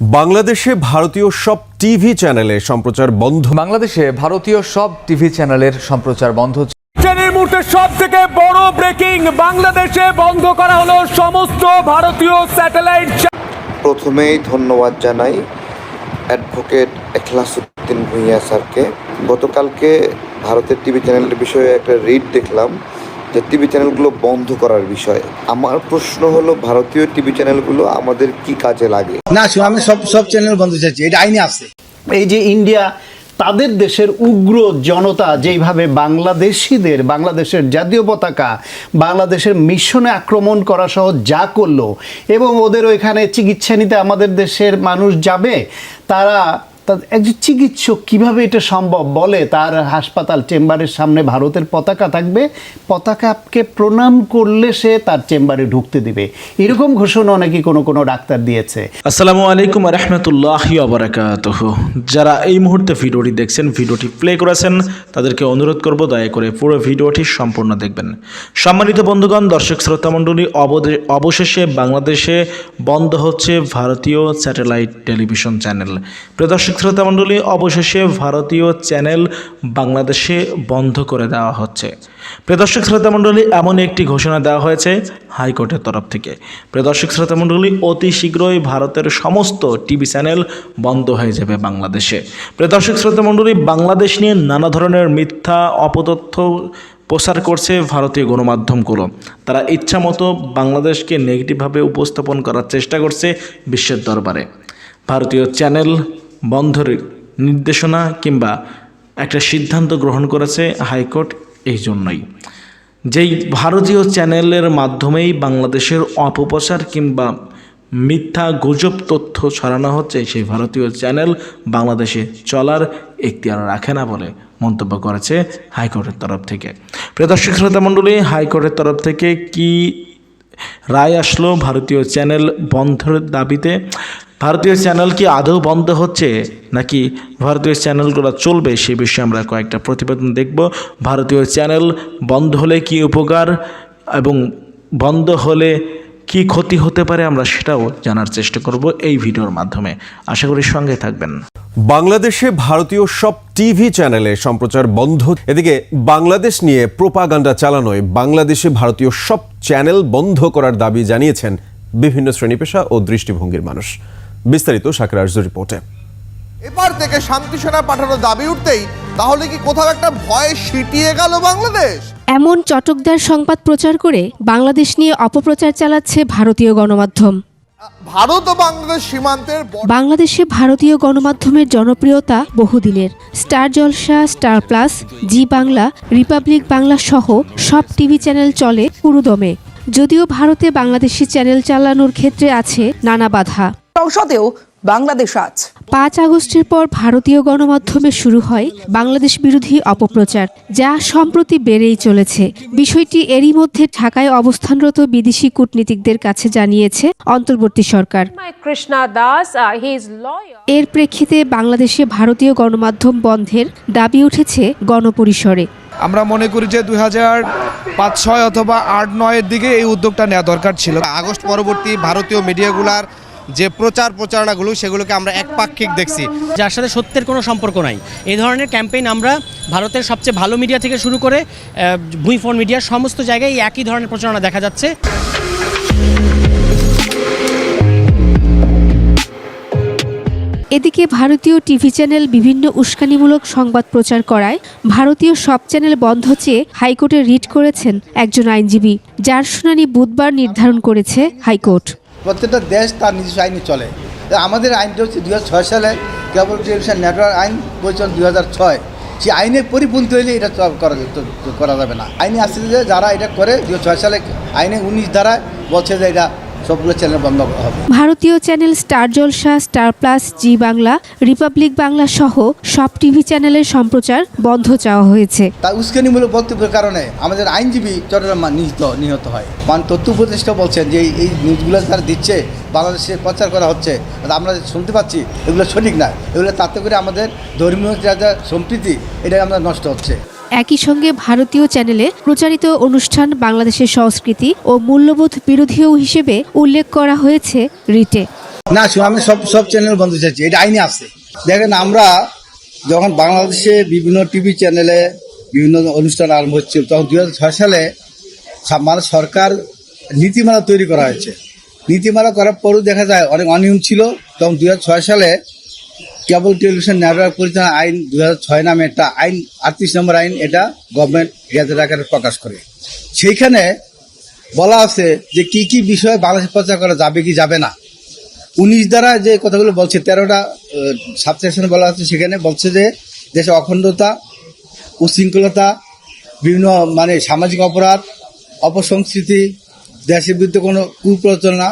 বাংলাদেশে ভারতীয় সব টিভি চ্যানেলে সম্প্রচার বন্ধ। বাংলাদেশে ভারতীয় সব টিভি চ্যানেলের সম্প্রচার বন্ধ ট্রেনের মুহূর্তে সব থেকে বড় ব্রেকিং বাংলাদেশে বন্ধ করা হলো সমস্ত ভারতীয় স্যাটেলাইট প্রথমেই ধন্যবাদ জানাই অ্যাডভোকেট এখলাসুদ্দিন ভূঁইয়া স্যারকে। গতকালকে ভারতের টিভি চ্যানেলের বিষয়ে একটা রিড দেখলাম। যে টিভি চ্যানেলগুলো বন্ধ করার বিষয়ে। আমার প্রশ্ন হলো ভারতীয় টিভি চ্যানেলগুলো আমাদের কি কাজে লাগে? না আমি সব সব চ্যানেল বন্ধ চাইছি এটা আইনে আছে। এই যে ইন্ডিয়া তাদের দেশের উগ্র জনতা যেইভাবে বাংলাদেশিদের বাংলাদেশের জাতীয় পতাকা বাংলাদেশের মিশনে আক্রমণ করা সহ যা করল এবং ওদের ওইখানে চিকিৎসা নিতে আমাদের দেশের মানুষ যাবে তারা একজন চিকিৎসক কীভাবে এটা সম্ভব বলে? তার হাসপাতাল চেম্বারের সামনে ভারতের পতাকা থাকবে। পতাকাকে প্রণাম করলে সে তার চেম্বারে ঢুকতে দিবে। এরকম ঘোষণা নাকি কোনো কোনো ডাক্তার দিয়েছে? আসসালামু আলাইকুম রহমতুল্লাহ আবরাকাতহ যারা এই মুহূর্তে ভিডিওটি দেখছেন, ভিডিওটি প্লে করেছেন, তাদেরকে অনুরোধ করব দয়া করে পুরো ভিডিওটি সম্পূর্ণ দেখবেন। সম্মানিত বন্ধুগণ, দর্শক শ্রোতা মণ্ডলী অবশেষে বাংলাদেশে বন্ধ হচ্ছে ভারতীয় স্যাটেলাইট টেলিভিশন চ্যানেল। প্রিয় দর্শক শ্রোতা মণ্ডলী, অবশেষে ভারতীয় চ্যানেল বাংলাদেশে বন্ধ করে দেওয়া হচ্ছে। প্রিয় দর্শক শ্রোতা মণ্ডলী এমন একটি ঘোষণা দেওয়া হয়েছে হাইকোর্টের তরফ থেকে। প্রিয় দর্শক শ্রোতা মণ্ডলী, অতি শীঘ্রই ভারতের সমস্ত টিভি চ্যানেল বন্ধ হয়ে যাবে বাংলাদেশে। প্রিয় দর্শক শ্রোতা মণ্ডলী, বাংলাদেশ নিয়ে নানা ধরনের মিথ্যা অপতথ্য প্রচার করছে ভারতীয় গণমাধ্যমগুলো। তারা ইচ্ছা মতো বাংলাদেশকে নেগেটিভভাবে উপস্থাপন করার চেষ্টা করছে বিশ্বের দরবারে। ভারতীয় চ্যানেল বন্ধের নির্দেশনা কিংবা একটা সিদ্ধান্ত গ্রহণ করেছে হাইকোর্ট এই জন্যই। যেই ভারতীয় চ্যানেলের মাধ্যমেই বাংলাদেশের অপপ্রচার কিংবা মিথ্যা গুজব তথ্য ছড়ানো হচ্ছে, সেই ভারতীয় চ্যানেল বাংলাদেশে চলার এখতিয়ার রাখে না বলে মন্তব্য করেছে হাইকোর্টের তরফ থেকে। প্রিয় দর্শক, শ্রোতা মণ্ডলী, হাইকোর্টের তরফ থেকে কি রায় আসলো ভারতীয় চ্যানেল বন্ধের দাবিতে? ভারতীয় চ্যানেল কি আদৌ বন্ধ হচ্ছে? নাকি ভারতীয় চ্যানেলগুলো চলবে? সে বিষয়ে আমরা কয়েকটা প্রতিবেদন দেখব। ভারতীয় চ্যানেল বন্ধ হলে কি উপকার এবং বন্ধ হলে কি ক্ষতি হতে পারে আমরা সেটাও জানার চেষ্টা করব এই ভিডিওর মাধ্যমে। আশা করি সঙ্গে থাকবেন। বাংলাদেশে ভারতীয় সব টিভি চ্যানেলে সম্প্রচার বন্ধ। এদিকে বাংলাদেশ নিয়ে প্রোপাগান্ডা চালানোয় বাংলাদেশে ভারতীয় সব চ্যানেল বন্ধ করার দাবি জানিয়েছেন বিভিন্ন শ্রেণি পেশা ও দৃষ্টিভঙ্গির মানুষ। বিস্তারিত আরজু রিপোর্টে। এবার থেকে শান্তি সেনা পাঠানোর দাবি উঠতেই তাহলে কি কোথাও একটা ভয় সিটিয়ে গেল বাংলাদেশ? এমন চটকদার সংবাদ প্রচার করে বাংলাদেশ নিয়ে অপপ্রচার চালাচ্ছে ভারতীয় গণমাধ্যম। ভারত ও বাংলাদেশ সীমান্তের বাংলাদেশে ভারতীয় গণমাধ্যমের জনপ্রিয়তা বহুদিনের। Star Jalsha star plus Zee Bangla republic Bangla সহ সব টিভি চ্যানেল চলে পুরুদমে। যদিও ভারতে বাংলাদেশি চ্যানেল চালানোর ক্ষেত্রে আছে নানা বাধা। সংসদেও বাংলাদেশ আজ। পাঁচ আগস্টের পর ভারতীয় গণমাধ্যমে শুরু হয় বাংলাদেশ বিরোধী অপপ্রচার যা সম্প্রতি বেড়েই চলেছে। বিষয়টি এরই মধ্যে ঢাকায় অবস্থানরত বিদেশি কূটনীতিকদের কাছে জানিয়েছে অন্তর্বর্তী সরকার। এর প্রেক্ষিতে বাংলাদেশে ভারতীয় গণমাধ্যম বন্ধের দাবি উঠেছে গণপরিসরে। আমরা মনে করি যে দুই হাজার পাঁচ ছয় অথবা আট নয়ের দিকে এই উদ্যোগটা নেওয়া দরকার ছিল। আগস্ট পরবর্তী ভারতীয় মিডিয়াগুলার যে প্রচার প্রচারণাগুলো সেগুলোকে আমরা একপাক্ষিক দেখছি। যার সাথে সত্যের কোনো সম্পর্ক নাই। এই ধরনের ক্যাম্পেইন আমরা ভারতের সবচেয়ে ভালো মিডিয়া থেকে শুরু করে ভুঁইফোন মিডিয়ার সমস্ত জায়গায় একই ধরনের প্রচারণা দেখা যাচ্ছে। এদিকে ভারতীয় টিভি চ্যানেল বিভিন্ন উস্কানিমূলক সংবাদ প্রচার করায় ভারতীয় সব চ্যানেল বন্ধ চেয়ে হাইকোর্টে রিট করেছেন একজন আইনজীবী যার শুনানি বুধবার নির্ধারণ করেছে হাইকোর্ট। প্রত্যেকটা দেশ তার নিজস্ব আইনে চলে। আমাদের আইনটা হচ্ছে দু হাজার ছয় সালে কেবল টেলিভিশন নেটওয়ার্ক আইন বলছেন দু ছয়। সে আইনে পরিপন্থী হইলে এটা করা করা যাবে না। আইনে আসছে যে যারা এটা করে দু হাজার ছয় সালে আইনে উনিশ ধারায় বলছে যে এটা সবগুলো চ্যানেল বন্ধ হবে। ভারতীয় channel star Jalsha star plus Zee Bangla republic Bangla সহ সব টিভি চ্যানেলের সম্প্রচার বন্ধ চাওয়া হয়েছে। তা উস্কানিমূলক বক্তব্যের কারণে আমাদের আইনজীবী চট্টগ্রাম নিহত নিহত হয়। মান তথ্য উপদেষ্টা বলছেন যে এই- নিউজগুলো তারা দিচ্ছে বাংলাদেশে প্রচার করা হচ্ছে আমরা শুনতে পাচ্ছি এগুলো সঠিক না। এগুলো তাতে করে আমাদের ধর্মীয় যা যা সম্প্রীতি এটা আমরা নষ্ট হচ্ছে। একই সঙ্গে ভারতীয় চ্যানেলে প্রচারিত অনুষ্ঠান বাংলাদেশের সংস্কৃতি ও মূল্যবোধ বিরোধীও হিসেবে উল্লেখ করা হয়েছে রিটে। না আমি সব সব চ্যানেল বন্ধ চাইছি, এটা আইনে আছে। দেখেন, আমরা যখন বাংলাদেশে বিভিন্ন টিভি চ্যানেলে বিভিন্ন অনুষ্ঠান আরম্ভ হচ্ছিল তখন দুই হাজার ছয় সালে মানে সরকার নীতিমালা তৈরি করা হয়েছে। নীতিমালা করার পরও দেখা যায়, অনেক অনিয়ম ছিল। তখন দুই হাজার ছয় সালে কেবল টেলিভিশন নেটওয়ার্ক পরিচালনা আইন দুই ছয় নামে একটা আইন, আটত্রিশ নম্বর আইন, এটা গভর্নমেন্ট গেজেট আকারে প্রকাশ করে। সেইখানে বলা আছে যে কি কি বিষয়ে বাংলাদেশ প্রচার করা যাবে কি যাবে না। উনিশ দ্বারা যে কথাগুলো বলছে, তেরোটা সাবসেকশন বলা আছে, সেখানে বলছে যে দেশে অখণ্ডতা, উশৃঙ্খলতা, বিভিন্ন মানে সামাজিক অপরাধ, অপসংস্কৃতি, দেশের বিরুদ্ধে কোনো কুপ্রচলনা,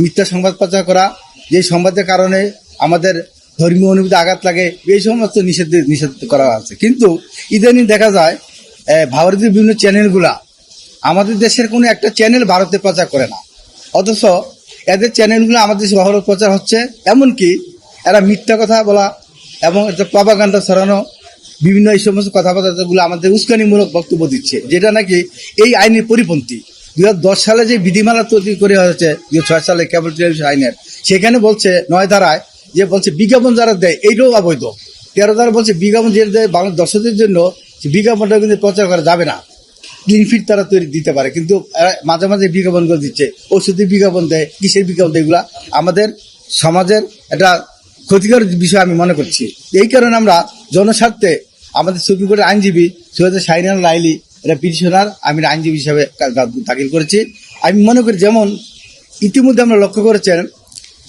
মিথ্যা সংবাদ প্রচার করা যে সংবাদের কারণে আমাদের ধর্মীয় অনুভূতি আঘাত লাগে এই সমস্ত নিষেধ নিষেধ করা আছে। কিন্তু ইদানিং দেখা যায় এ, ভারতীয় বিভিন্ন চ্যানেলগুলা আমাদের দেশের কোনো একটা চ্যানেল ভারতে প্রচার করে না। অথচ এদের চ্যানেলগুলো আমাদের দেশে ভারত প্রচার হচ্ছে এমনকি এরা মিথ্যা কথা বলা এবং প্রপাগান্ডা ছড়ানো বিভিন্ন এই সমস্ত কথাবার্তাগুলো আমাদের উস্কানিমূলক বক্তব্য দিচ্ছে যেটা নাকি এই আইনের পরিপন্থী। দু হাজার দশ সালে যে বিধিমালা তৈরি করে হয়েছে দুই সালে কেবল টেলিভিশন আইনের সেখানে বলছে নয় ধারায় যে বলছে বিজ্ঞাপন যারা দেয়, এইটাও অবৈধ। তেরো ধারা বলছে বিজ্ঞাপন যে দেয় বাংলা দর্শকদের জন্য বিজ্ঞাপনটা কিন্তু প্রচার করা যাবে না। ক্লিন ফিট তারা তৈরি দিতে পারে, কিন্তু মাঝে মাঝে বিজ্ঞাপন করে দিচ্ছে। ওষুধের বিজ্ঞাপন দেয়, কিসের বিজ্ঞাপন দেয় এগুলা? আমাদের সমাজের একটা ক্ষতিকর বিষয় আমি মনে করছি। এই কারণে আমরা জনস্বার্থে আমাদের সুপ্রিম কোর্টের আইনজীবী সৈয়দ শাহিনাল লাইলি, এটা পিটিশনার, আমি আইনজীবী হিসাবে দাখিল করেছি। আমি মনে করি যেমন ইতিমধ্যে আমরা লক্ষ্য করেছেন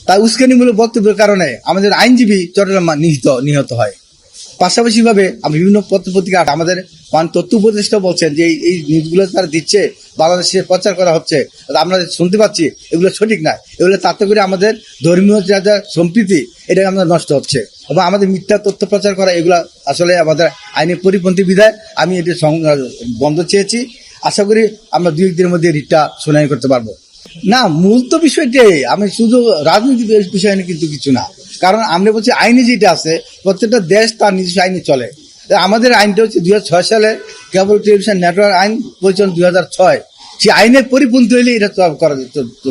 তার উস্কানিমূলক বক্তব্যের কারণে আমাদের আইনজীবী চট্টগ্রাম নিহিত, নিহত হয়। পাশাপাশি ভাবে বিভিন্ন পত্র পত্রিকা আমাদের মান তথ্য উপদেষ্টা বলছেন যে এই- নিউজগুলো তারা দিচ্ছে, বাংলাদেশে প্রচার করা হচ্ছে। আমরা শুনতে পাচ্ছি, এগুলো সঠিক না। এগুলো তাতে করে আমাদের ধর্মীয় যা যা সম্প্রীতি এটা আমাদের নষ্ট হচ্ছে। এবং আমাদের মিথ্যা তথ্য প্রচার করা, এগুলো আসলে আমাদের আইনের পরিপন্থী বিধায় আমি এটি বন্ধ চেয়েছি। আশা করি আমরা দুই একদিনের মধ্যে রিটটা শুনানি করতে পারব। না, মূল তো বিষয়টি আমি শুধু রাজনৈতিক বিষয় নিয়ে কিন্তু কিছু না। কারণ আমরা বলছি আইনে যেটা আছে, প্রত্যেকটা দেশ তার নিজস্ব আইনে চলে। আমাদের আইনটা হচ্ছে দুই হাজার ছয় সালে কেবল টেলিভিশন নেটওয়ার্ক আইন পরিচালন দুই সেই আইনের পরিপন্থী হলে এটা তো করা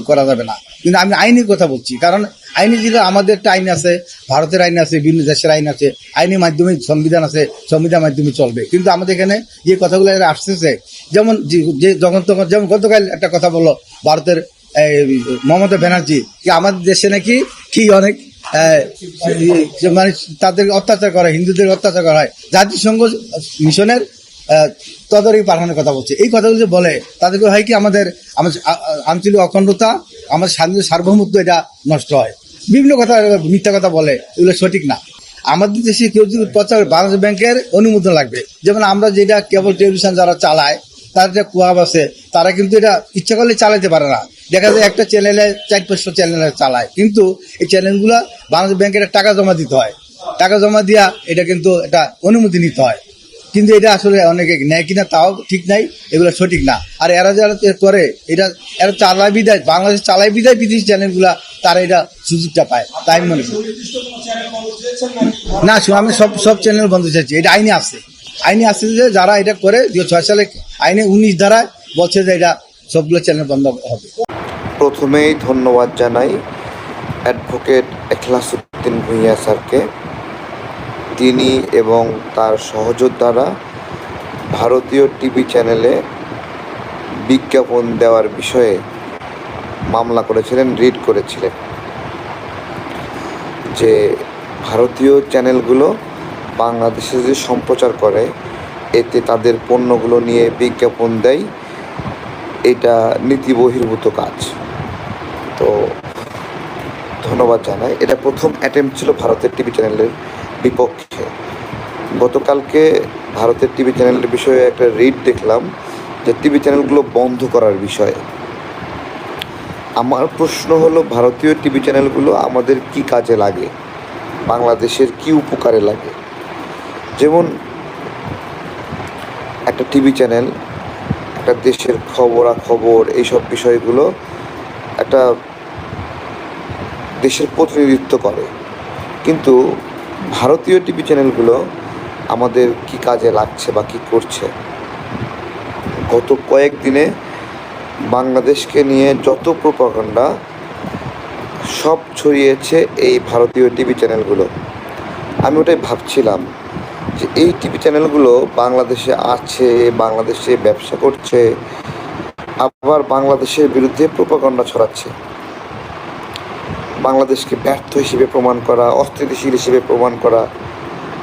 করা যাবে না। কিন্তু আমি আইনের কথা বলছি, কারণ আইনি যেটা আমাদের একটা আইন আছে, ভারতের আইন আছে, বিভিন্ন দেশের আইন আছে আইনের মাধ্যমে সংবিধান আছে, সংবিধান মাধ্যমে চলবে। কিন্তু আমাদের এখানে যে কথাগুলো আসতেছে, যেমন যে- যখন তখন যেমন গতকাল একটা কথা বলল ভারতের মমতা ব্যানার্জি কি আমাদের দেশে নাকি কি অনেক মানে তাদের অত্যাচার করা, হিন্দুদের অত্যাচার করা হয়। জাতিসংঘ মিশনের তদারকি পাঠানোর কথা বলছে। এই কথাগুলো যে বলে, তাদেরকে হয় কি, আমাদের আমাদের আঞ্চলিক অখণ্ডতা, আমাদের স্বাধীন সার্বভৌমত্ব, এটা নষ্ট হয়। বিভিন্ন কথা, মিথ্যা কথা বলে, এগুলো সঠিক না। আমাদের দেশে কেউ যদি প্রচার বাংলাদেশ ব্যাংকের অনুমোদন লাগবে। যেমন আমরা যেটা কেবল টেলিভিশন যারা চালায় তার যে কুয়াব আছে, তারা কিন্তু এটা ইচ্ছা করলে চালাতে পারে না। দেখা যায় একটা চ্যানেলে চার পাঁচশো চ্যানেলে চালায়। কিন্তু এই চ্যানেলগুলো বাংলাদেশ ব্যাংকের টাকা জমা দিতে হয়। টাকা জমা দিয়া এটা কিন্তু এটা অনুমতি নিতে হয়। কিন্তু এটা আসলে অনেকে নেয় কিনা তাও ঠিক নাই, এগুলো সঠিক না। আর এরা যারা করে, এটা, এরা চালায় বিদায়, বাংলাদেশ চালায় বিদায় বিদেশি চ্যানেলগুলা, তারা এটা সুযোগটা পায়, তাই মনে করি। না আমি সব সব চ্যানেল বন্ধ চাইছি, এটা আইনে আছে। আইনে আছে যে যারা এটা করে দু ছয় সালে আইনে উনিশ দ্বারা বলছে যে এটা সবগুলো চ্যানেল বন্ধ হবে। প্রথমেই ধন্যবাদ জানাই অ্যাডভোকেট এখলাসুদ্দিন ভূঁইয়া স্যারকে। তিনি এবং তার সহযোদ্ধারা ভারতীয় টিভি চ্যানেলে বিজ্ঞাপন দেওয়ার বিষয়ে মামলা করেছিলেন রিড করেছিলেন। যে ভারতীয় চ্যানেলগুলো বাংলাদেশে যে সম্প্রচার করে, এতে তাদের পণ্যগুলো নিয়ে বিজ্ঞাপন দেয়, এটা নীতি বহির্ভূত কাজ। তো ধন্যবাদ জানাই। এটা প্রথম অ্যাটেম্প ছিল ভারতের টিভি চ্যানেলের বিপক্ষে। গতকালকে ভারতের টিভি চ্যানেলের বিষয়ে একটা রিড দেখলাম যে টিভি চ্যানেলগুলো বন্ধ করার বিষয়ে। আমার প্রশ্ন হলো, ভারতীয় টিভি চ্যানেলগুলো আমাদের কি কাজে লাগে? বাংলাদেশের কি উপকারে লাগে? যেমন একটা টিভি চ্যানেল, একটা দেশের খবরাখবর, এইসব বিষয়গুলো একটা দেশের প্রতিনিধিত্ব করে। কিন্তু ভারতীয় টিভি চ্যানেলগুলো আমাদের কি কাজে লাগছে বা কি করছে? গত কয়েকদিনে বাংলাদেশকে নিয়ে যত প্রপাগান্ডা, সব ছড়িয়েছে এই ভারতীয় টিভি চ্যানেলগুলো। আমি ওটাই ভাবছিলাম যে এই টিভি চ্যানেলগুলো বাংলাদেশে আছে, বাংলাদেশে ব্যবসা করছে, আবার বাংলাদেশের বিরুদ্ধে প্রোপাগণ্ডা ছড়াচ্ছে। বাংলাদেশকে ব্যর্থ হিসেবে প্রমাণ করা, অস্থিতিশীল হিসেবে প্রমাণ করা।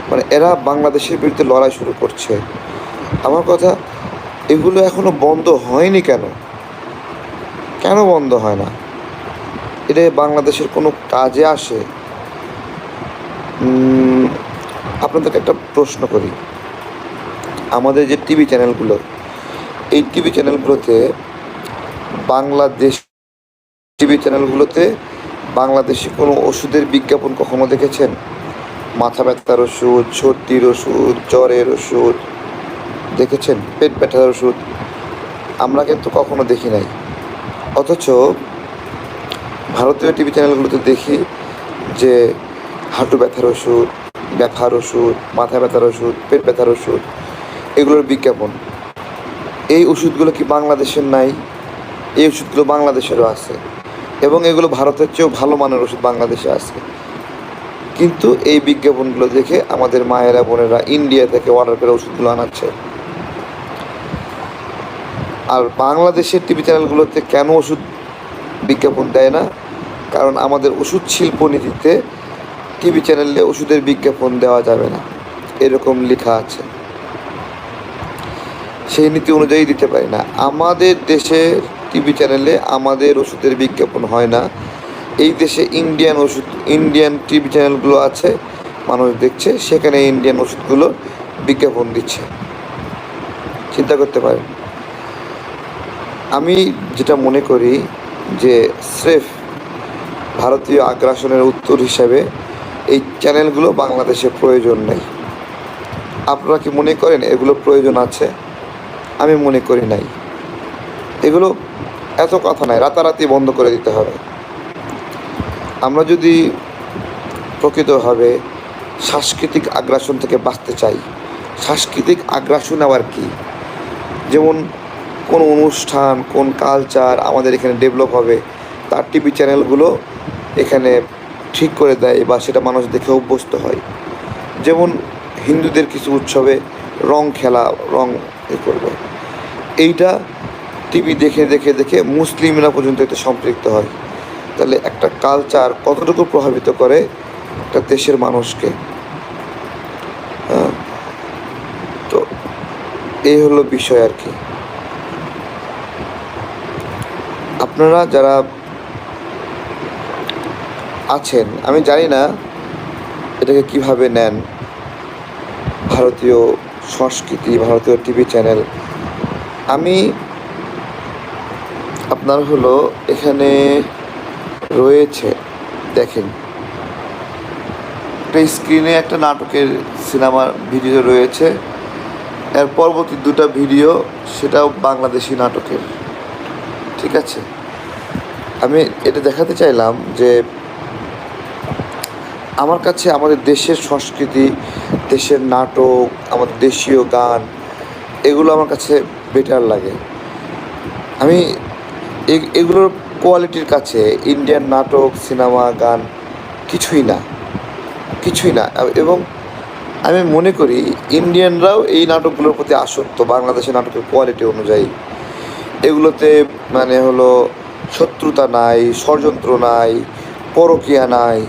মানে এরা বাংলাদেশের বিরুদ্ধে লড়াই শুরু করছে। আমার কথা, এগুলো এখনও বন্ধ হয়নি কেন? কেন বন্ধ হয় না? এটা বাংলাদেশের কোনো কাজে আসে? আপনাদেরকে একটা প্রশ্ন করি। আমাদের যে টিভি চ্যানেলগুলো, এই টিভি চ্যানেলগুলোতে বাংলাদেশ টিভি চ্যানেলগুলোতে বাংলাদেশি কোনো ওষুধের বিজ্ঞাপন কখনো দেখেছেন? মাথা ব্যথার ওষুধ, সর্দির ওষুধ, জ্বরের ওষুধ দেখেছেন? পেট ব্যথার ওষুধ আমরা কিন্তু কখনো দেখি নাই। অথচ ভারতীয় টিভি চ্যানেলগুলোতে দেখি যে হাঁটু ব্যথার ওষুধ ব্যথার ওষুধ, মাথা ব্যথার ওষুধ, পেট ব্যথার ওষুধ, এগুলোর বিজ্ঞাপন। এই ওষুধগুলো কি বাংলাদেশের নাই? এই ওষুধগুলো বাংলাদেশেরও আছে। এবং এগুলো ভারতের চেয়েও ভালো মানের ওষুধ বাংলাদেশে আছে। কিন্তু এই বিজ্ঞাপনগুলো দেখে আমাদের মায়েরা, বোনেরা ইন্ডিয়া থেকে অর্ডার করে ওষুধগুলো আনাচ্ছে। আর বাংলাদেশের টিভি চ্যানেলগুলোতে কেন ওষুধ বিজ্ঞাপন দেয় না? কারণ আমাদের ওষুধ শিল্প নীতিতে টিভি চ্যানেলে ওষুধের বিজ্ঞাপন দেওয়া যাবে না। এরকম লেখা আছে। সেই নীতি অনুযায়ী দিতে পারি না। আমাদের দেশের টিভি চ্যানেলে আমাদের ওষুধের বিজ্ঞাপন হয় না। এই দেশে ইন্ডিয়ান ওষুধ ইন্ডিয়ান টিভি চ্যানেলগুলো আছে, মানুষ দেখছে, সেখানে ইন্ডিয়ান ওষুধগুলো বিজ্ঞাপন দিচ্ছে। চিন্তা করতে পারেন। আমি যেটা মনে করি যে স্রেফ ভারতীয় আগ্রাসনের উত্তর হিসাবে এই চ্যানেলগুলো বাংলাদেশে প্রয়োজন নেই। আপনারা কি মনে করেন এগুলো প্রয়োজন আছে? আমি মনে করি নাই। এগুলো এত কথা নাই, রাতারাতি বন্ধ করে দিতে হবে। আমরা যদি প্রকৃতভাবে সাংস্কৃতিক আগ্রাসন থেকে বাঁচতে চাই, সাংস্কৃতিক আগ্রাসন আবার কি? যেমন কোন অনুষ্ঠান, কোন কালচার আমাদের এখানে ডেভেলপ হবে, তার টিভি চ্যানেলগুলো এখানে ঠিক করে দেয় বা সেটা মানুষ দেখে অভ্যস্ত হয়। যেমন হিন্দুদের কিছু উৎসবে রং খেলা, রং এ করবে। এইটা টিভি দেখে দেখে দেখে মুসলিমরা পর্যন্ত এতে সম্পৃক্ত হয়। তাহলে একটা কালচার কতটুকু প্রভাবিত করে একটা দেশের মানুষকে? হ্যাঁ। তো এই হলো বিষয় আর কি। আপনারা যারা আছেন, আমি জানি না এটাকে কীভাবে নেন ভারতীয় সংস্কৃতি, ভারতীয় টিভি চ্যানেল। আমি আপনার হলো এখানে রয়েছে, দেখেন। একটা স্ক্রিনে একটা নাটকের সিনেমার ভিডিও রয়েছে। এর পরবর্তী দুটো ভিডিও সেটাও বাংলাদেশি নাটকের। ঠিক আছে? আমি এটা দেখাতে চাইলাম যে, আমার কাছে আমাদের দেশের সংস্কৃতি, দেশের নাটক, আমাদের দেশীয় গান, এগুলো আমার কাছে বেটার লাগে। আমি এগুলোর কোয়ালিটির কাছে ইন্ডিয়ান নাটক সিনেমা গান কিছুই না। কিছুই না। এবং আমি মনে করি ইন্ডিয়ানরাও এই নাটকগুলোর প্রতি আসক্ত, বাংলাদেশের নাটকের কোয়ালিটি অনুযায়ী। এগুলোতে মানে হলো শত্রুতা নাই, ষড়যন্ত্র নাই, পরকিয়া নাই।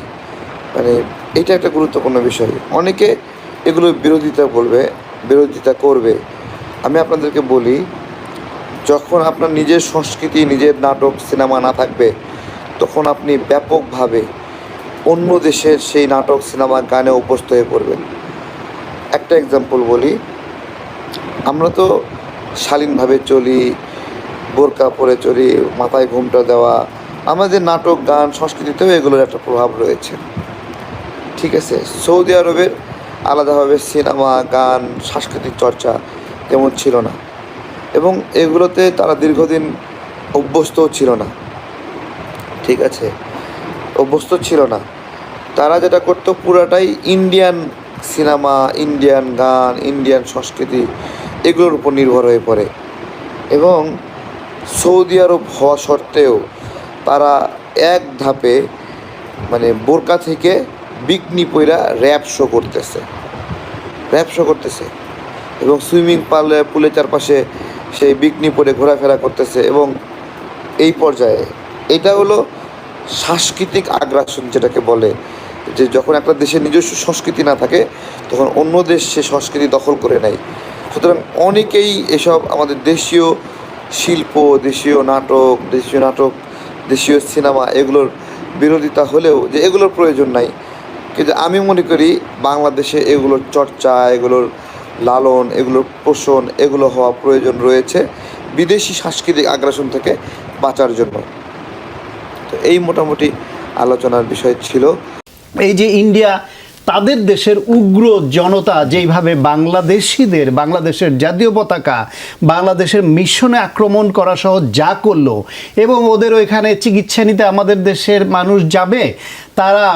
মানে এটা একটা গুরুত্বপূর্ণ বিষয়। অনেকে এগুলোর বিরোধিতা বলবে, বিরোধিতা করবে। আমি আপনাদেরকে বলি যখন আপনার নিজের সংস্কৃতি, নিজের নাটক, সিনেমা না থাকবে, তখন আপনি ব্যাপকভাবে অন্য দেশের সেই নাটক সিনেমা গানে অভ্যস্ত হয়ে পড়বেন। একটা এক্সাম্পল বলি, আমরা তো শালীনভাবে চলি, বোরকা পরে চলি, মাথায় ঘুমটা দেওয়া, আমাদের নাটক, গান, সংস্কৃতিতেও এগুলোর একটা প্রভাব রয়েছে। ঠিক আছে, সৌদি আরবের আলাদাভাবে সিনেমা, গান, সাংস্কৃতিক চর্চা তেমন ছিল না। এবং এগুলোতে তারা দীর্ঘদিন অভ্যস্তও ছিল না। ঠিক আছে? অভ্যস্ত ছিল না। তারা যেটা করতো পুরাটাই ইন্ডিয়ান সিনেমা ইন্ডিয়ান গান ইন্ডিয়ান সংস্কৃতি এগুলোর উপর নির্ভর হয়ে পড়ে। এবং সৌদি আরব হওয়া সত্ত্বেও তারা এক ধাপে মানে বোরকা থেকে বিকনি পইরা র্যাপ শো করতেছে। র্যাপ শো করতেছে। এবং সুইমিং পালে, পুলের চারপাশে সেই বিকনি পরে ঘোরাফেরা করতেছে এবং এই পর্যায়ে এটা হলো সাংস্কৃতিক আগ্রাসন যেটাকে বলে, যে যখন একটা দেশের নিজস্ব সংস্কৃতি না থাকে, তখন অন্য দেশ সে সংস্কৃতি দখল করে নেয়। সুতরাং অনেকেই এসব আমাদের দেশীয় শিল্প, দেশীয় নাটক দেশীয় নাটক, দেশীয় সিনেমা এগুলোর বিরোধিতা হলেও যে এগুলোর প্রয়োজন নাই। কিন্তু আমি মনে করি বাংলাদেশে এগুলোর চর্চা, এগুলোর লালন এগুলোর পোষণ, এগুলো হওয়া প্রয়োজন রয়েছে বিদেশি সাংস্কৃতিক আগ্রাসন থেকে বাঁচার জন্য। তো এই মোটামুটি আলোচনার বিষয় ছিল। এই যে ইন্ডিয়া, তাদের দেশের উগ্র জনতা যেইভাবে বাংলাদেশিদের, বাংলাদেশের জাতীয় পতাকা, বাংলাদেশের মিশনে আক্রমণ করা সহ যা করল, এবং ওদের ওইখানে চিকিৎসা নিতে আমাদের দেশের মানুষ যাবে, তারা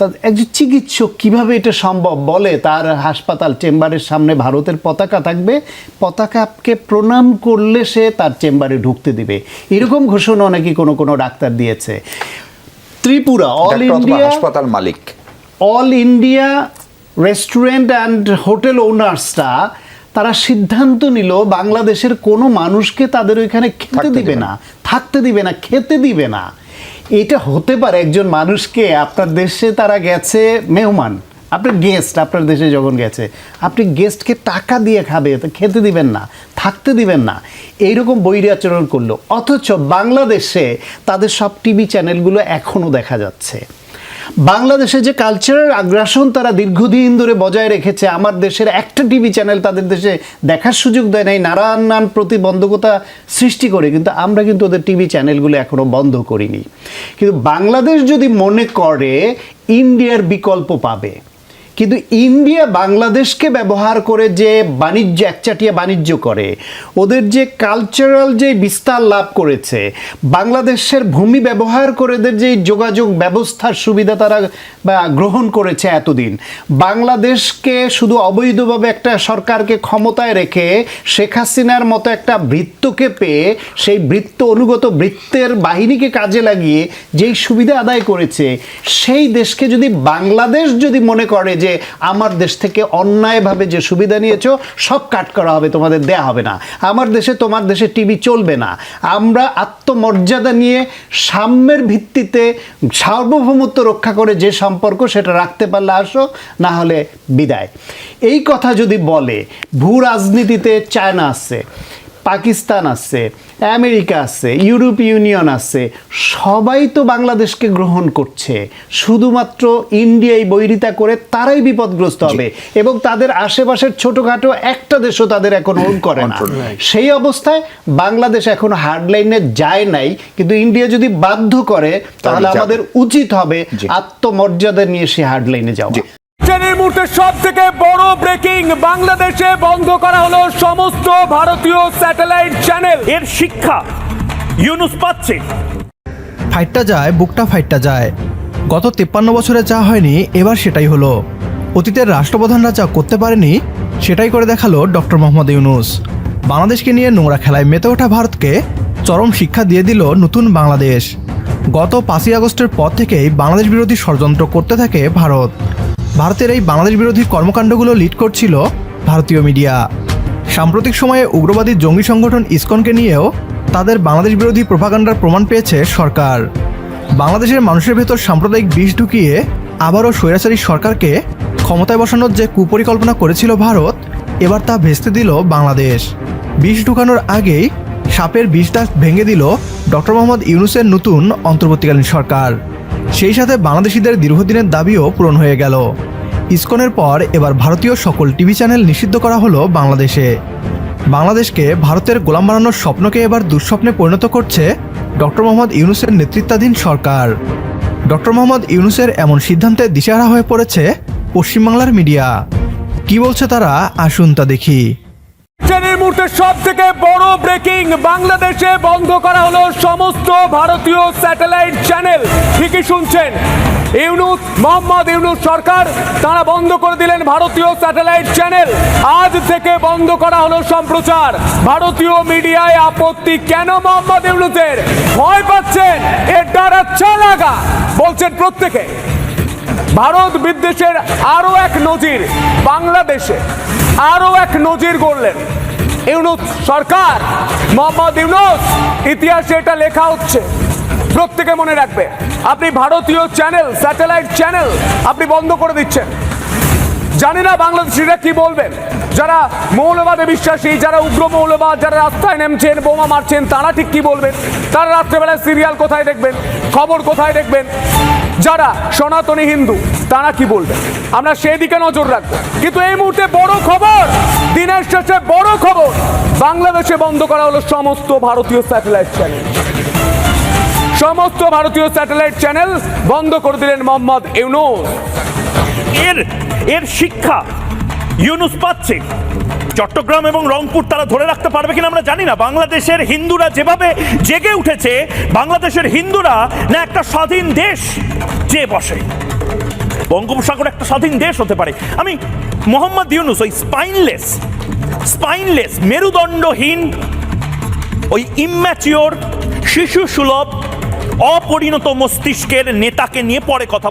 তা- একজন চিকিৎসক কীভাবে এটা সম্ভব বলে? তার হাসপাতাল চেম্বারের সামনে ভারতের পতাকা থাকবে। পতাকাকে প্রণাম করলে সে তার চেম্বারে ঢুকতে দিবে। এরকম ঘোষণা নাকি কোনো কোনো ডাক্তার দিয়েছে। ত্রিপুরা অল ইন্ডিয়া হাসপাতাল মালিক। All India restaurant and hotel ওনার্সরা তারা সিদ্ধান্ত নিল বাংলাদেশের কোনো মানুষকে তাদের ওইখানে খেতে দিবে না। থাকতে দিবে না খেতে দিবে না। এটা হতে পারে একজন মানুষকে আপনার দেশে তারা গেছে, মেহমান। আপনার গেস্ট আপনার দেশে যখন গেছে, আপনি গেস্টকে টাকা দিয়ে খাবে খেতে দিবেন না, থাকতে দিবেন না। এইরকম বৈরাচরণ করল। অথচ বাংলাদেশে তাদের সব টিভি চ্যানেলগুলো এখনও দেখা যাচ্ছে। বাংলাদেশে যে কালচারাল আগ্রাসন তারা দীর্ঘদিন ধরে বজায় রেখেছে, আমার দেশের একটা টিভি চ্যানেল তাদের দেশে দেখার সুযোগ দেয় নাই নানান নান প্রতিবন্ধকতা সৃষ্টি করে, কিন্তু আমরা কিন্তু ওদের টিভি চ্যানেলগুলো এখনও বন্ধ করিনি। কিন্তু বাংলাদেশ যদি মনে করে, ইন্ডিয়ার বিকল্প পাবে। কিন্তু ইন্ডিয়া বাংলাদেশকে ব্যবহার করে যে বাণিজ্য, একচাটিয়া বাণিজ্য করে, ওদের যে কালচারাল যে বিস্তার লাভ করেছে, বাংলাদেশের ভূমি ব্যবহার করে ওদের যে যোগাযোগ ব্যবস্থার সুবিধা তারা গ্রহণ করেছে এতদিন, বাংলাদেশকে শুধু অবৈধভাবে একটা সরকারকে ক্ষমতায় রেখে শেখ হাসিনার মতো একটা বৃত্তকে পেয়ে, সেই বৃত্ত অনুগত বৃত্তের বাহিনীকে কাজে লাগিয়ে যেই সুবিধা আদায় করেছে, সেই দেশকে যদি বাংলাদেশ যদি মনে করে যে আমার দেশ থেকে অন্যায়ভাবে যে সুবিধা নিয়েছো, সব কাট করা হবে, তোমাদের দেয়া হবে না। আমার দেশে তোমার দেশে টিভি চলবে না। আমরা আত্মমর্যাদা নিয়ে সাম্যের ভিত্তিতে সার্বভৌমত্ব রক্ষা করে যে সম্পর্ক, সেটা রাখতে পারলে আসো, না হলে বিদায়। এই কথা যদি বলে, ভূ রাজনীতিতে চায়না আছে পাকিস্তান আছে আমেরিকা আছে ইউরোপ ইউনিয়ন আছে সবাই তো বাংলাদেশকে গ্রহণ করছে। শুধুমাত্র ইন্ডিয়াই বৈরিতা করে তারাই বিপদগ্রস্ত হবে। এবং তাদের আশেপাশের ছোটখাটো একটা দেশও তাদের এখন ওন করে না। সেই অবস্থায় বাংলাদেশ এখন হার্ডলাইনে যায় নাই। কিন্তু ইন্ডিয়া যদি বাধ্য করে তাহলে। আমাদের উচিত হবে আত্মমর্যাদা নিয়ে সে হার্ডলাইনে যাওয়া। এই মুহূর্তে সব থেকে বড় ব্রেকিং বাংলাদেশে বন্ধ করা হলো সমস্ত ভারতীয় স্যাটেলাইট চ্যানেল। এর শিক্ষা ইউনুস পাচ্ছে। ফাইটটা যায়, বুকটা ফাইটটা যায়। গত তেপ্পান্ন বছরে যা হয়নি, এবার সেটাই হলো। অতীতের রাষ্ট্রপ্রধানরা যা করতে পারেনি, সেটাই করে দেখাল ডক্টর মোহাম্মদ ইউনুস। বাংলাদেশকে নিয়ে নোংরা খেলায় মেতে ওঠা ভারতকে চরম শিক্ষা দিয়ে দিল নতুন বাংলাদেশ। গত পাঁচই আগস্টের পর থেকেই বাংলাদেশ বিরোধী ষড়যন্ত্র করতে থাকে ভারত। ভারতের এই বাংলাদেশ বিরোধী কর্মকাণ্ডগুলো লিড করছিল ভারতীয় মিডিয়া। সাম্প্রতিক সময়ে উগ্রবাদী জঙ্গি সংগঠন ইসকনকে নিয়েও তাদের বাংলাদেশ বিরোধী প্রভাকাণ্ডার প্রমাণ পেয়েছে সরকার। বাংলাদেশের মানুষের ভেতর সাম্প্রদায়িক বিষ ঢুকিয়ে আবারও স্বৈরাচারী সরকারকে ক্ষমতায় বসানোর যে কুপরিকল্পনা করেছিল ভারত, এবার তা ভেস্তে দিল বাংলাদেশ। বিষ ঢুকানোর আগেই সাপের বিষ দাগ ভেঙে দিল ডক্টর মোহাম্মদ ইউনুসের নতুন অন্তর্বর্তীকালীন সরকার। সেই সাথে বাংলাদেশিদের দীর্ঘদিনের দাবিও পূরণ হয়ে গেল। ইসকনের পর এবার ভারতীয় সকল টিভি চ্যানেল নিষিদ্ধ করা হলো বাংলাদেশে। বাংলাদেশকে ভারতের গোলাম বানানোর স্বপ্নকে এবার দুঃস্বপ্নে পরিণত করছে ডক্টর মোহাম্মদ ইউনুসের নেতৃত্বাধীন সরকার। ডক্টর মোহাম্মদ ইউনুসের এমন সিদ্ধান্তে দিশাহারা হয়ে পড়েছে পশ্চিমবাংলার মিডিয়া। কি বলছে তারা? আসুন তা দেখি। এই মুহূর্তে সব থেকে বড় ব্রেকিং বাংলাদেশে বন্ধ করা হলো সমস্ত ভারতীয় স্যাটেলাইট চ্যানেল। ঠিকই শুনছেন। ইউনুস, মোহাম্মদ ইউনুস সরকার, তারা বন্ধ করে দিলেন ভারতীয় স্যাটেলাইট চ্যানেল। আজ থেকে বন্ধ করা হলো সম্প্রচার। ভারতীয় মিডিয়ায় আপত্তি কেন মোহাম্মদ ইউনুসের? ভয় পাচ্ছেন? এর দ্বারা আচ্ছা লাগা? বলছেন প্রত্যেকে। ভারত বিদ্বেষের আরও এক নজির বাংলাদেশে। আরও এক নজির গড়লেন। ইউনুস সরকার, মোহাম্মদ ইউনুস, ইতিহাসে এটা লেখা হচ্ছে। প্রত্যেকে মনে রাখবে, আপনি ভারতীয় চ্যানেল, স্যাটেলাইট চ্যানেল, আপনি বন্ধ করে দিচ্ছেন। জানি না বাংলাদেশিরা কি বলবেন। যারা মৌলবাদে বিশ্বাসী, যারা উগ্র মৌলবাদ, যারা রাস্তায় নেমছেন, বোমা মারছেন, তারা ঠিক কি বলবেন? তারা রাত্রেবেলায় সিরিয়াল কোথায় দেখবেন? খবর কোথায় দেখবেন? যারা সনাতনী হিন্দু, তারা কি বলবেন? আমরা সেই দিকে নজর রাখব। কিন্তু এই মুহূর্তে বড় খবর, দিনের শেষে বড় খবর, বাংলাদেশে বন্ধ করা হলো সমস্ত ভারতীয় স্যাটেলাইট চ্যানেল। সমস্ত ভারতীয় স্যাটেলাইট চ্যানেল বন্ধ করে দিলেন মোহাম্মদ ইউনুস। এর এর শিক্ষা ইউনুস পাচ্ছে। চট্টগ্রাম এবং রংপুর তারা ধরে রাখতে পারবে কিনা আমরা জানি না। বাংলাদেশের হিন্দুরা যেভাবে জেগে উঠেছে, বাংলাদেশের হিন্দুরা না একটা স্বাধীন দেশ যে বসে। বঙ্গোপসাগর একটা স্বাধীন দেশ হতে পারে। আমি মোহাম্মদ ইউনুস, ওই স্পাইনলেস স্পাইনলেস, মেরুদণ্ডহীন, ওই ইম্যাচিওর শিশু সুলভ অপরিণত মস্তিষ্কের নেতাকে নিয়ে পরে কথা।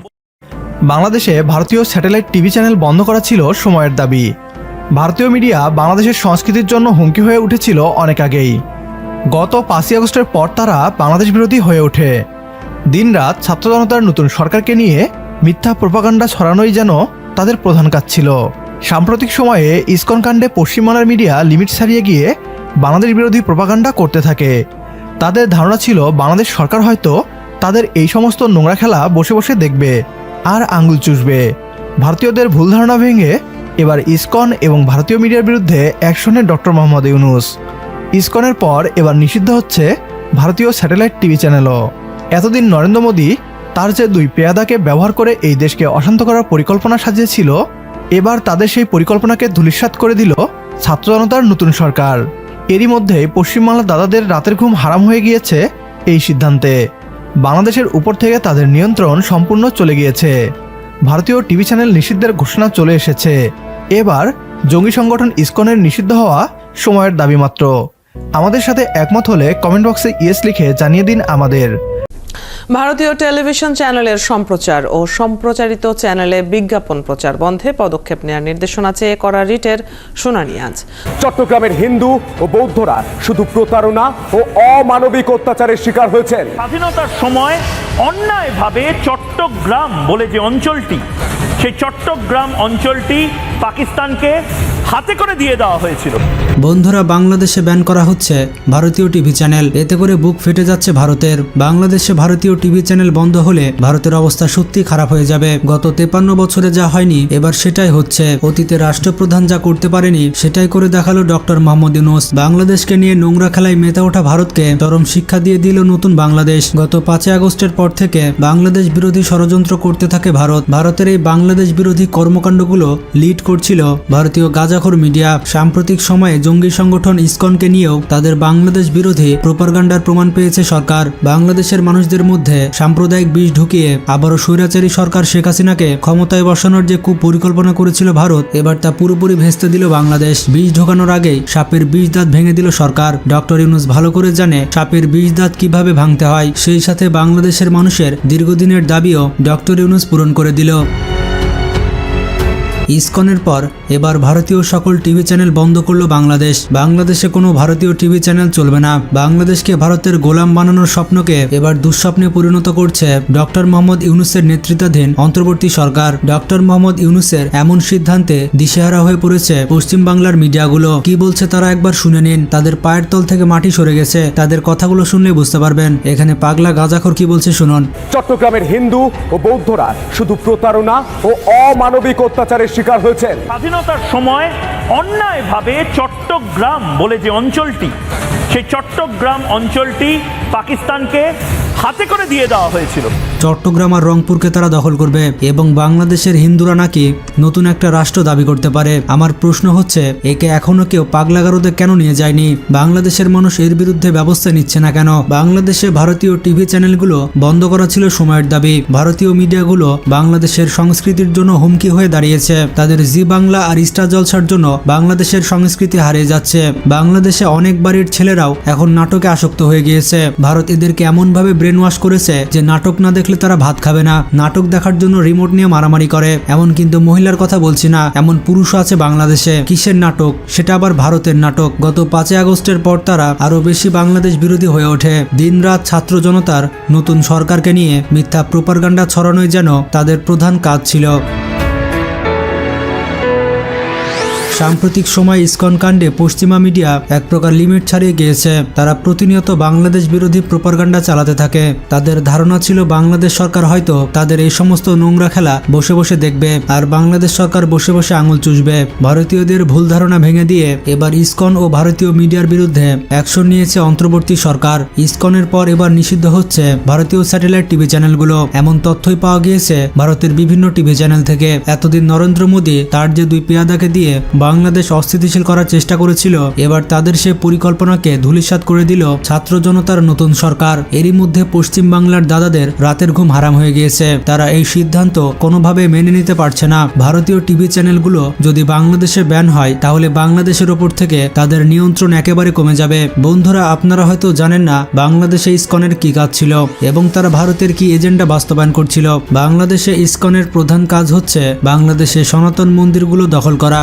বাংলাদেশে ভারতীয় স্যাটেলাইট টিভি চ্যানেল বন্ধ করা ছিল সময়ের দাবি। ভারতীয় মিডিয়া বাংলাদেশের সংস্কৃতির জন্য হুমকি হয়ে উঠেছিল অনেক আগেই। গত পাঁচই আগস্টের পর তারা বাংলাদেশ বিরোধী হয়ে ওঠে। দিনরাত ছাত্র জনতার নতুন সরকারকে নিয়ে মিথ্যা প্রপাগান্ডা ছড়ানোই যেন তাদের প্রধান কাজ ছিল। সাম্প্রতিক সময়ে ইসকন কাণ্ডে পশ্চিমবাংলার মিডিয়া লিমিট ছাড়িয়ে গিয়ে বাংলাদেশ বিরোধী প্রপাগান্ডা করতে থাকে। তাদের ধারণা ছিল, বাংলাদেশ সরকার হয়তো তাদের এই সমস্ত নোংরা খেলা বসে বসে দেখবে। আর আঙ্গুল চুষবে। ভারতীয়দের ভুল ধারণা ভেঙে এবার ইসকন এবং ভারতীয় মিডিয়ার বিরুদ্ধে অ্যাকশনে ডক্টর মোহাম্মদ ইউনুস। ইসকনের পর এবার নিষিদ্ধ হচ্ছে ভারতীয় স্যাটেলাইট টিভি চ্যানেলও। এতদিন নরেন্দ্র মোদী তার যে দুই পেয়াদাকে ব্যবহার করে এই দেশকে অশান্ত করার পরিকল্পনা সাজিয়েছিল, এবার তাদের সেই পরিকল্পনাকে ধূলিসাৎ করে দিল ছাত্র জনতার নতুন সরকার। এরই মধ্যে পশ্চিমবাংলার দাদাদের রাতের ঘুম হারাম হয়ে গিয়েছে এই সিদ্ধান্তে। বাংলাদেশের উপর থেকে তাদের নিয়ন্ত্রণ সম্পূর্ণ চলে গিয়েছে। ভারতীয় টিভি চ্যানেল নিষিদ্ধের ঘোষণা চলে এসেছে। এবার জঙ্গি সংগঠন ইসকনের নিষিদ্ধ হওয়া সময়ের দাবি মাত্র। আমাদের সাথে একমত হলে কমেন্ট বক্সে ইয়েস লিখে জানিয়ে দিন আমাদের। ভারতীয় টেলিভিশন চ্যানেলের সম্প্রচার ও সম্প্রচারিত চ্যানেলে বিজ্ঞাপন প্রচার বন্ধে পদক্ষেপ নেওয়ার নির্দেশনা চেয়ে করা রিটের শুনানি আজ। চট্টগ্রামের হিন্দু ও বৌদ্ধরা শুধু প্রতারণা ও অমানবিক অত্যাচারের শিকার হয়েছেন। স্বাধীনতার সময় অন্যায়ভাবে চট্টগ্রাম বলে যে অঞ্চলটি সেই চট্টগ্রাম অঞ্চলটি পাকিস্তানকে হাতে করে দিয়ে দেওয়া হয়েছিল। বন্ধুরা, বাংলাদেশে ব্যান করা হচ্ছে ভারতীয় টিভি চ্যানেল। এতে করে বুক ফেটে যাচ্ছে ভারতের। বাংলাদেশে ভারতীয় টিভি চ্যানেল বন্ধ হলে ভারতের অবস্থা সত্যি খারাপ হয়ে যাবে। গত তেপান্ন বছরে যা হয়নি, এবার সেটাই হচ্ছে। অতীতে রাষ্ট্রপ্রধান যা করতে পারেনি, সেটাই করে দেখাল ডক্টর মোহাম্মদ ইউনুস। বাংলাদেশকে নিয়ে নোংরা খেলায় মেতে ওঠা ভারতকে চরম শিক্ষা দিয়ে দিল নতুন বাংলাদেশ। গত পাঁচই আগস্টের পর থেকে বাংলাদেশ বিরোধী ষড়যন্ত্র করতে থাকে ভারত। ভারতের এই বাংলাদেশ বিরোধী কর্মকাণ্ডগুলো লিড করছিল ভারতীয় গাজাখোর মিডিয়া সাম্প্রতিক সময়ে জঙ্গি সংগঠন ইসকনকে নিয়েও তাদের বাংলাদেশ বিরোধী প্রোপারগান্ডার প্রমাণ পেয়েছে সরকার। বাংলাদেশের মানুষদের মধ্যে সাম্প্রদায়িক বিষ ঢুকিয়ে আবারও স্বৈরাচারী সরকার শেখ হাসিনাকে ক্ষমতায় বসানোর যে কুপরিকল্পনা করেছিল ভারত, এবার তা পুরোপুরি ভেস্তে দিল বাংলাদেশ। বিষ ঢোকানোর আগেই সাপের বীজ দাঁত ভেঙে দিল সরকার। ডক্টর ইউনুস ভালো করে জানে সাপের বীজ দাঁত কীভাবে ভাঙতে হয়। সেই সাথে বাংলাদেশের মানুষের দীর্ঘদিনের দাবিও ডক্টর ইউনুস পূরণ করে দিল। ইসকনের পর এবার ভারতীয় সকল টিভি চ্যানেল বন্ধ করল বাংলাদেশ। বাংলাদেশে কোনো ভারতীয় টিভি চ্যানেল চলবে না। বাংলাদেশকে ভারতের গোলাম বানানোর স্বপ্নকে এবার দুঃস্বপ্নে পরিণত করছে ডক্টর মোহাম্মদ ইউনুসের নেতৃত্বাধীন অন্তর্বর্তী সরকার। ডক্টর মোহাম্মদ ইউনুসের এমন সিদ্ধান্তে দিশেহারা হয়ে পড়েছে পশ্চিম বাংলার মিডিয়াগুলো। কি বলছে তারা একবার শুনে নিন। তাদের পায়ের তল থেকে মাটি সরে গেছে। তাদের কথাগুলো শুনলে বুঝতে পারবেন। এখানে পাগলা গাজাখর কি বলছে শুনুন। চট্টগ্রামের হিন্দু ও বৌদ্ধরা শুধু প্রতারণা ও অমানবিক অত্যাচারের শিকার হয়েছেন। স্বাধীনতার সময় অন্যায়ভাবে চট্টগ্রাম বলে যে অঞ্চলটি সেই চট্টগ্রাম অঞ্চলটি পাকিস্তানকে হাতে করে দিয়ে দেওয়া হয়েছিল। চট্টগ্রাম আর রংপুরকে তারা দখল করবে এবং বাংলাদেশের হিন্দুরা নাকি নতুন একটা রাষ্ট্র দাবি করতে পারে। আমার প্রশ্ন হচ্ছে, একে এখনও কেউ পাগলাগারোতে কেন নিয়ে যায়নি? বাংলাদেশের মানুষ এর বিরুদ্ধে ব্যবস্থা নিচ্ছে না কেন? বাংলাদেশে ভারতীয় টিভি চ্যানেলগুলো বন্ধ করা ছিল সময়ের দাবি। ভারতীয় মিডিয়াগুলো বাংলাদেশের সংস্কৃতির জন্য হুমকি হয়ে দাঁড়িয়েছে। তাদের জি বাংলা আর স্টার জলসার জন্য বাংলাদেশের সংস্কৃতি হারিয়ে যাচ্ছে। বাংলাদেশে অনেক বাড়ির ছেলেরাও এখন নাটকে আসক্ত হয়ে গিয়েছে। ভারত এদেরকে এমনভাবে ব্রেন ওয়াশ করেছে যে নাটক না দেখলে তারা ভাত খাবে না। নাটক দেখার জন্য রিমোট নিয়ে মারামারি করে। এমন কিন্তু মহিলার কথা বলছি না, এমন পুরুষও আছে বাংলাদেশে। কিসের নাটক? সেটা আবার ভারতের নাটক। গত পাঁচই আগস্টের পর তারা আরও বেশি বাংলাদেশ বিরোধী হয়ে ওঠে। দিনরাত ছাত্র জনতার নতুন সরকারকে নিয়ে মিথ্যা প্রোপারগান্ডা ছড়ানোই যেন তাদের প্রধান কাজ ছিল। সাম্প্রতিক সময় ইসকন কাণ্ডে পশ্চিমা মিডিয়া এক প্রকার লিমিট ছাড়িয়ে গিয়েছে। তারা প্রতিনিয়ত বাংলাদেশ বিরোধী প্রপারগান্ডা চালাতে থাকে। তাদের ধারণা ছিল বাংলাদেশ সরকার হয়তো তাদের এই সমস্ত নোংরা খেলা বসে বসে দেখবে আর বাংলাদেশ সরকার বসে বসে আঙুল চুষবে। ভারতীয়দের ভুল ধারণা ভেঙে দিয়ে এবার ইসকন ও ভারতীয় মিডিয়ার বিরুদ্ধে অ্যাকশন নিয়েছে অন্তর্বর্তী সরকার। ইসকনের পর এবার নিষিদ্ধ হচ্ছে ভারতীয় স্যাটেলাইট টিভি চ্যানেলগুলো। এমন তথ্যই পাওয়া গিয়েছে ভারতের বিভিন্ন টিভি চ্যানেল থেকে। এতদিন নরেন্দ্র মোদী তার যে দুই পেয়াদাকে দিয়ে বাংলাদেশ অস্থিতিশীল করার চেষ্টা করেছিল, এবার তাদের সে পরিকল্পনাকে ধূলিসাৎ করে দিল ছাত্র জনতার নতুন সরকার। এরই মধ্যে পশ্চিম বাংলার দাদাদের রাতের ঘুম হারাম হয়ে গিয়েছে। তারা এই সিদ্ধান্ত কোনোভাবে মেনে নিতে পারছে না। ভারতীয় টিভি চ্যানেলগুলো যদি বাংলাদেশে ব্যান হয়, তাহলে বাংলাদেশের ওপর থেকে তাদের নিয়ন্ত্রণ একেবারে কমে যাবে। বন্ধুরা, আপনারা হয়তো জানেন না, বাংলাদেশে ইসকনের কি কাজ ছিল এবং তারা ভারতের কি এজেন্ডা বাস্তবায়ন করছিল। বাংলাদেশে ইসকনের প্রধান কাজ হচ্ছে বাংলাদেশে সনাতন মন্দিরগুলো দখল করা।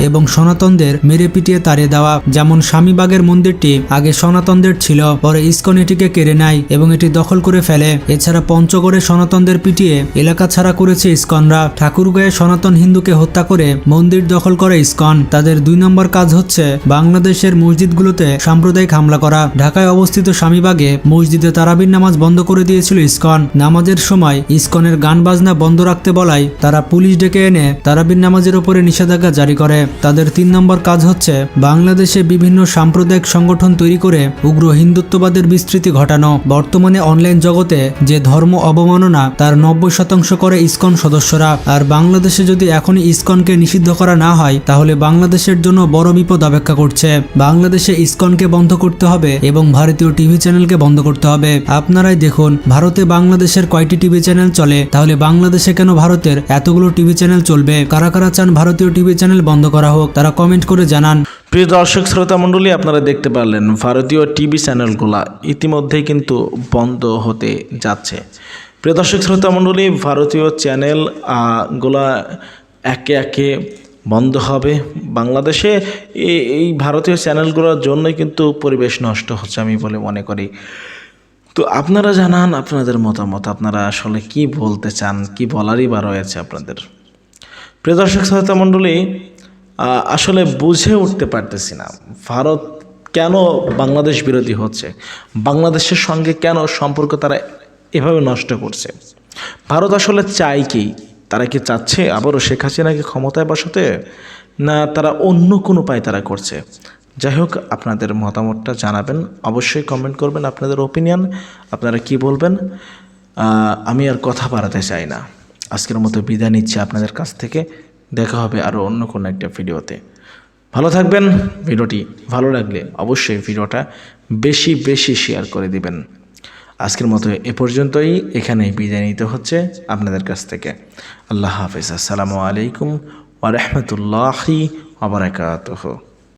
এবং সনাতনদের মেরে পিটিয়ে তাড়িয়ে দেওয়া, যেমন স্বামীবাগের মন্দিরটি আগে সনাতনদের ছিল, পরে ইস্কন এটিকে কেড়ে নেয় এবং এটি দখল করে ফেলে। এছাড়া পঞ্চগড়ে সনাতনদের পিটিয়ে এলাকা ছাড়া করেছে ইসকনরা। ঠাকুরগাঁয়ে সনাতন হিন্দুকে হত্যা করে মন্দির দখল করে ইস্কন। তাদের দুই নম্বর কাজ হচ্ছে বাংলাদেশের মসজিদগুলোতে সাম্প্রদায়িক হামলা করা। ঢাকায় অবস্থিত স্বামীবাগে মসজিদে তারাবির নামাজ বন্ধ করে দিয়েছিল ইসকন। নামাজের সময় ইস্কনের গান বাজনা বন্ধ রাখতে বলায় তারা পুলিশ ডেকে এনে তারাবির নামাজের উপরে নিষেধাজ্ঞা জারি করে। তাদের তিন নম্বর কাজ হচ্ছে বাংলাদেশে বিভিন্ন সাম্প্রদায়িক সংগঠন তৈরি করে উগ্র হিন্দুত্ববাদের বিস্তৃতি ঘটানো। বর্তমানে অনলাইন জগতে যে ধর্ম অবমাননা, তার নব্বই শতাংশ করে ইসকন সদস্যরা। আর বাংলাদেশে যদি এখনই ইসকনকে নিষিদ্ধ করা না হয়, তাহলে বাংলাদেশের জন্য বড় বিপদ অপেক্ষা করছে। বাংলাদেশে ইসকনকে বন্ধ করতে হবে এবং ভারতীয় টিভি চ্যানেলকে বন্ধ করতে হবে। আপনারাই দেখুন, ভারতে বাংলাদেশের কয়টি টিভি চ্যানেল চলে? তাহলে বাংলাদেশে কেন ভারতের এতগুলো টিভি চ্যানেল চলবে? কারা কারা চান ভারতীয় টিভি চ্যানেল বন্ধ করা হোক, তারা কমেন্ট করে জানান। প্রিয় দর্শক, শ্রোতা মণ্ডলী, আপনারা দেখতে পারলেন ভারতীয় টিভি চ্যানেলগুলা ইতিমধ্যেই কিন্তু বন্ধ হতে যাচ্ছে। প্রিয় দর্শক, শ্রোতা মণ্ডলী, ভারতীয় চ্যানেলগুলা একে একে বন্ধ হবে। বাংলাদেশে এই ভারতীয় চ্যানেলগুলোর জন্যই কিন্তু পরিবেশ নষ্ট হচ্ছে আমি বলে মনে করি। তো আপনারা জানান, আপনাদের মতামত, আপনারা আসলে কি বলতে চান, কি বলারই বা রয়েছে আপনাদের? প্রিয় দর্শক, শ্রোতা মণ্ডলী আসলে বুঝে উঠতে পারতেছি না। ভারত কেন বাংলাদেশ বিরোধী হচ্ছে? বাংলাদেশের সঙ্গে কেন সম্পর্ক তারা এভাবে নষ্ট করছে? ভারত আসলে চায় কি, তারা কি চাচ্ছে আবারও শেখ হাসিনাকে ক্ষমতায় বসাতে, না তারা অন্য কোনো উপায় তারা করছে? যাই হোক, আপনাদের মতামতটা জানাবেন। অবশ্যই কমেন্ট করবেন আপনাদের ওপিনিয়ন আপনারা কি বলবেন? আমি আর কথা বাড়াতে চাই না। আজকের মতো বিদায় নিচ্ছি আপনাদের কাছ থেকে। দেখা হবে আরও অন্য কোনো একটা ভিডিওতে। ভালো থাকবেন, ভিডিওটি ভালো লাগলে অবশ্যই ভিডিওটা বেশি বেশি শেয়ার করে দিবেন। আজকের মতো এ পর্যন্তই, এখানেই বিদায় নিতে হচ্ছে আপনাদের কাছ থেকে। আল্লাহ হাফিজ, আসসালামু আলাইকুম ওয়া রাহমাতুল্লাহি ওয়া বারাকাতুহু।